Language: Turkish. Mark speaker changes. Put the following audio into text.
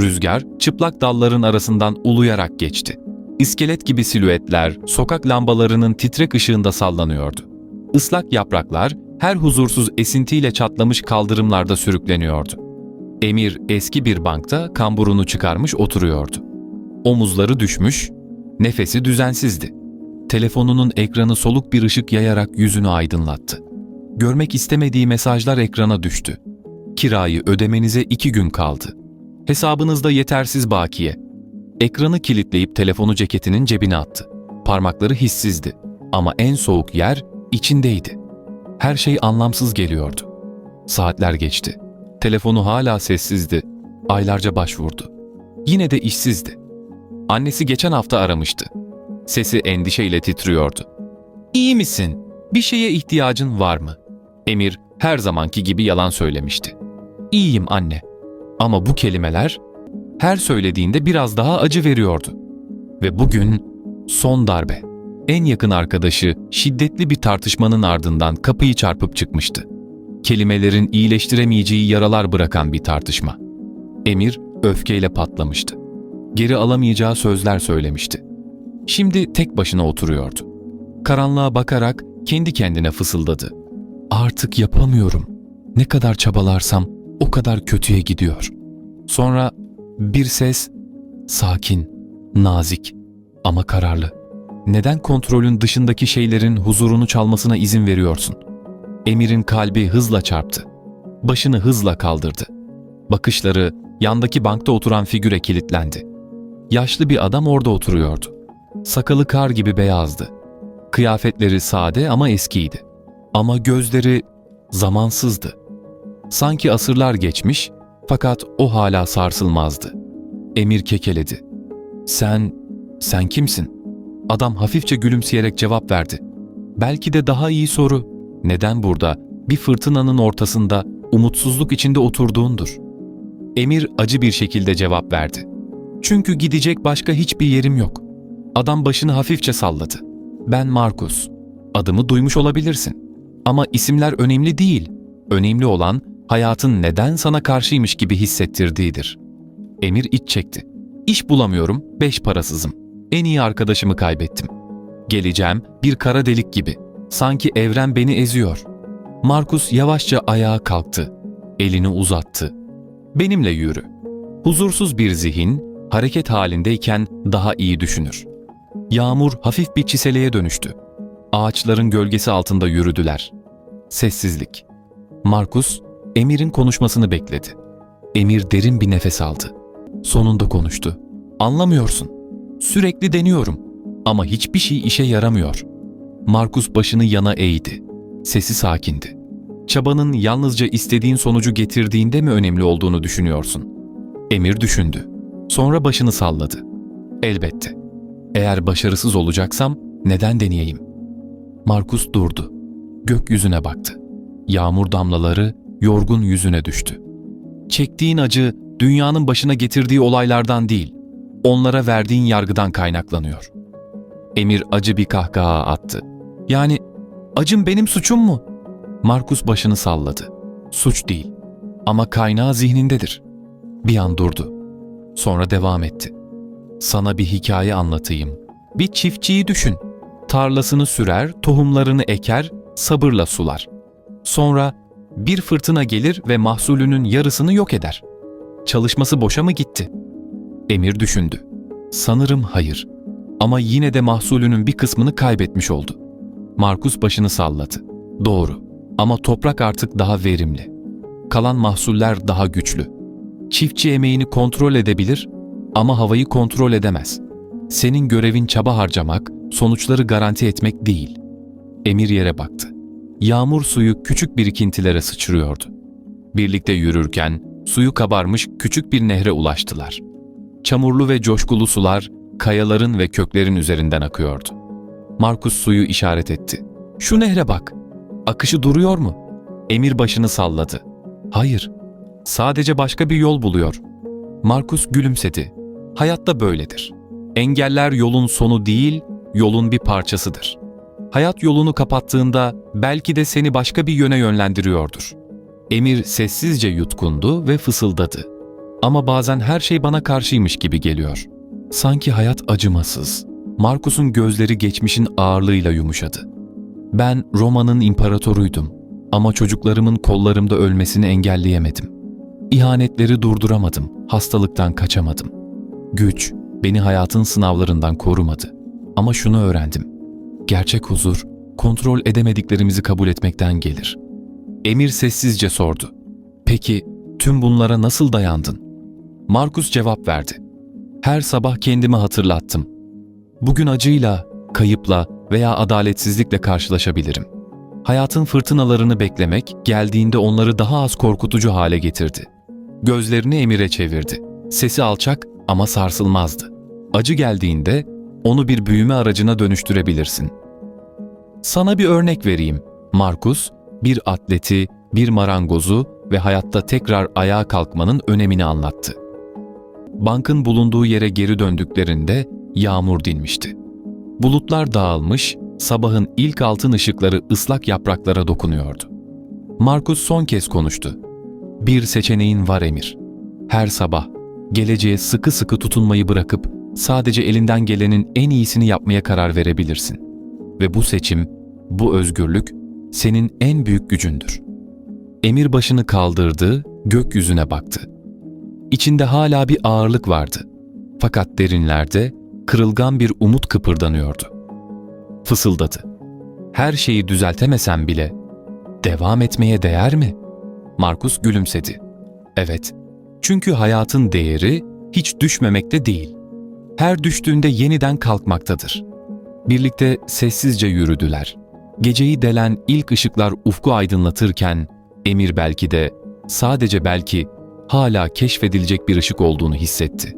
Speaker 1: Rüzgar çıplak dalların arasından uluyarak geçti. İskelet gibi silüetler sokak lambalarının titrek ışığında sallanıyordu. Islak yapraklar her huzursuz esintiyle çatlamış kaldırımlarda sürükleniyordu. Emir eski bir bankta kamburunu çıkarmış oturuyordu. Omuzları düşmüş, nefesi düzensizdi. Telefonunun ekranı soluk bir ışık yayarak yüzünü aydınlattı. Görmek istemediği mesajlar ekrana düştü. Kirayı ödemenize iki gün kaldı. Hesabınızda yetersiz bakiye. Ekranı kilitleyip telefonu ceketinin cebine attı. Parmakları hissizdi ama en soğuk yer içindeydi. Her şey anlamsız geliyordu. Saatler geçti. Telefonu hala sessizdi. Aylarca başvurdu. Yine de işsizdi. Annesi geçen hafta aramıştı. Sesi endişeyle titriyordu. İyi misin? Bir şeye ihtiyacın var mı? Emir her zamanki gibi yalan söylemişti. İyiyim anne. Ama bu kelimeler her söylediğinde biraz daha acı veriyordu. Ve bugün son darbe. En yakın arkadaşı şiddetli bir tartışmanın ardından kapıyı çarpıp çıkmıştı. Kelimelerin iyileştiremeyeceği yaralar bırakan bir tartışma. Emir öfkeyle patlamıştı. Geri alamayacağı sözler söylemişti. Şimdi tek başına oturuyordu. Karanlığa bakarak kendi kendine fısıldadı. Artık yapamıyorum. Ne kadar çabalarsam o kadar kötüye gidiyor. Sonra bir ses sakin, nazik ama kararlı. Neden kontrolün dışındaki şeylerin huzurunu çalmasına izin veriyorsun? Emir'in kalbi hızla çarptı. Başını hızla kaldırdı. Bakışları yandaki bankta oturan figüre kilitlendi. Yaşlı bir adam orada oturuyordu. Sakalı kar gibi beyazdı. Kıyafetleri sade ama eskiydi. Ama gözleri zamansızdı. Sanki asırlar geçmiş fakat o hala sarsılmazdı. Emir kekeledi. Sen, sen kimsin? Adam hafifçe gülümseyerek cevap verdi. Belki de daha iyi soru. Neden burada, bir fırtınanın ortasında, umutsuzluk içinde oturduğundur? Emir acı bir şekilde cevap verdi. Çünkü gidecek başka hiçbir yerim yok. Adam başını hafifçe salladı. Ben Markus. Adımı duymuş olabilirsin. Ama isimler önemli değil. Önemli olan hayatın neden sana karşıymış gibi hissettirdiğidir. Emir iç çekti. İş bulamıyorum, beş parasızım. En iyi arkadaşımı kaybettim. Geleceğim bir kara delik gibi. Sanki evren beni eziyor. Markus yavaşça ayağa kalktı. Elini uzattı. Benimle yürü. Huzursuz bir zihin, hareket halindeyken daha iyi düşünür. Yağmur hafif bir çiseleye dönüştü. Ağaçların gölgesi altında yürüdüler. Sessizlik. Markus, Emir'in konuşmasını bekledi. Emir derin bir nefes aldı. Sonunda konuştu. Anlamıyorsun. Sürekli deniyorum ama hiçbir şey işe yaramıyor. Markus başını yana eğdi. Sesi sakindi. Çabanın yalnızca istediğin sonucu getirdiğinde mi önemli olduğunu düşünüyorsun? Emir düşündü. Sonra başını salladı. Elbette. Eğer başarısız olacaksam neden deneyeyim? Markus durdu. Gökyüzüne baktı. Yağmur damlaları yorgun yüzüne düştü. Çektiğin acı dünyanın başına getirdiği olaylardan değil, onlara verdiğin yargıdan kaynaklanıyor. Emir acı bir kahkaha attı. Yani acım benim suçum mu? Markus başını salladı. Suç değil ama kaynağı zihnindedir. Bir an durdu. Sonra devam etti. Sana bir hikaye anlatayım. Bir çiftçiyi düşün. Tarlasını sürer, tohumlarını eker, sabırla sular. Sonra bir fırtına gelir ve mahsulünün yarısını yok eder. Çalışması boşa mı gitti? Emir düşündü. Sanırım hayır. Ama yine de mahsulünün bir kısmını kaybetmiş oldu. Markus başını salladı. Doğru. Ama toprak artık daha verimli. Kalan mahsuller daha güçlü. Çiftçi emeğini kontrol edebilir ama havayı kontrol edemez. Senin görevin çaba harcamak, sonuçları garanti etmek değil. Emir yere baktı. Yağmur suyu küçük birikintilere sıçrıyordu. Birlikte yürürken suyu kabarmış küçük bir nehre ulaştılar. Çamurlu ve coşkulu sular kayaların ve köklerin üzerinden akıyordu. Markus suyu işaret etti. Şu nehre bak. Akışı duruyor mu? Emir başını salladı. Hayır. Sadece başka bir yol buluyor. Markus gülümsedi. Hayatta böyledir. Engeller yolun sonu değil, yolun bir parçasıdır. Hayat yolunu kapattığında belki de seni başka bir yöne yönlendiriyordur. Emir sessizce yutkundu ve fısıldadı. Ama bazen her şey bana karşıymış gibi geliyor. Sanki hayat acımasız. Markus'un gözleri geçmişin ağırlığıyla yumuşadı. Ben Roma'nın imparatoruydum ama çocuklarımın kollarımda ölmesini engelleyemedim. İhanetleri durduramadım, hastalıktan kaçamadım. Güç beni hayatın sınavlarından korumadı. Ama şunu öğrendim. Gerçek huzur, kontrol edemediklerimizi kabul etmekten gelir. Emir sessizce sordu. Peki tüm bunlara nasıl dayandın? Markus cevap verdi. Her sabah kendime hatırlattım. Bugün acıyla, kayıpla veya adaletsizlikle karşılaşabilirim. Hayatın fırtınalarını beklemek geldiğinde onları daha az korkutucu hale getirdi. Gözlerini Emir'e çevirdi. Sesi alçak ama sarsılmazdı. Acı geldiğinde onu bir büyüme aracına dönüştürebilirsin. Sana bir örnek vereyim. Markus, bir atleti, bir marangozu ve hayatta tekrar ayağa kalkmanın önemini anlattı. Bankın bulunduğu yere geri döndüklerinde yağmur dinmişti. Bulutlar dağılmış, sabahın ilk altın ışıkları ıslak yapraklara dokunuyordu. Markus son kez konuştu. Bir seçeneğin var Emir. Her sabah geleceğe sıkı sıkı tutunmayı bırakıp sadece elinden gelenin en iyisini yapmaya karar verebilirsin. Ve bu seçim, bu özgürlük senin en büyük gücündür. Emir başını kaldırdı, gökyüzüne baktı. İçinde hala bir ağırlık vardı. Fakat derinlerde kırılgan bir umut kıpırdanıyordu. Fısıldadı. Her şeyi düzeltemesem bile devam etmeye değer mi? Markus gülümsedi. Evet. Çünkü hayatın değeri hiç düşmemekte değil. Her düştüğünde yeniden kalkmaktadır. Birlikte sessizce yürüdüler. Geceyi delen ilk ışıklar ufku aydınlatırken Emir belki de sadece belki hala keşfedilecek bir ışık olduğunu hissetti.